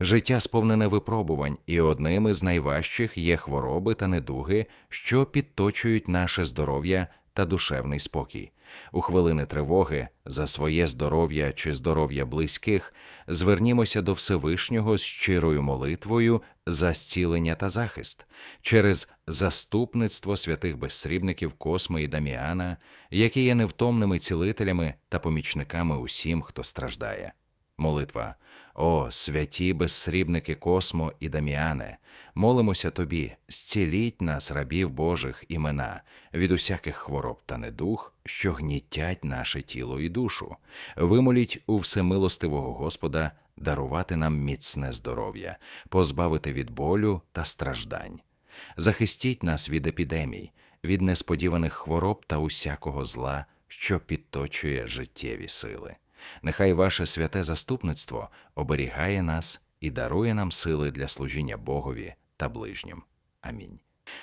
Життя сповнене випробувань, і одним із найважчих є хвороби та недуги, що підточують наше здоров'я та душевний спокій. У хвилини тривоги за своє здоров'я чи здоров'я близьких звернімося до Всевишнього з щирою молитвою за зцілення та захист через заступництво святих безсрібників Косми і Даміана, які є невтомними цілителями та помічниками усім, хто страждає. Молитва. О, святі безсрібники Космо і Даміане, молимося тобі, зціліть нас, рабів Божих імена, від усяких хвороб та недух, що гнітять наше тіло і душу. Вимоліть у всемилостивого Господа дарувати нам міцне здоров'я, позбавити від болю та страждань. Захистіть нас від епідемій, від несподіваних хвороб та усякого зла, що підточує життєві сили. Нехай ваше святе заступництво оберігає нас і дарує нам сили для служіння Богові та ближнім. Амінь.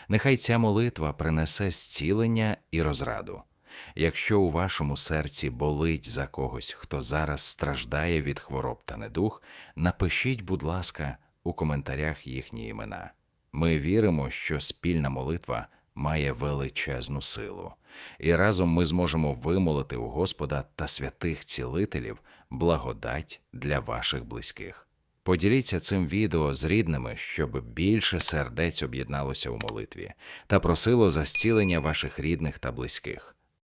Нехай ця молитва принесе зцілення і розраду. Якщо у вашому серці болить за когось, хто зараз страждає від хвороб та недух, напишіть, будь ласка, у коментарях їхні імена. Ми віримо, що спільна молитва має величезну силу, і разом ми зможемо вимолити у Господа та святих цілителів благодать для ваших близьких. Поділіться цим відео з рідними, щоб більше сердець об'єдналося у молитві та просило за зцілення ваших рідних та близьких.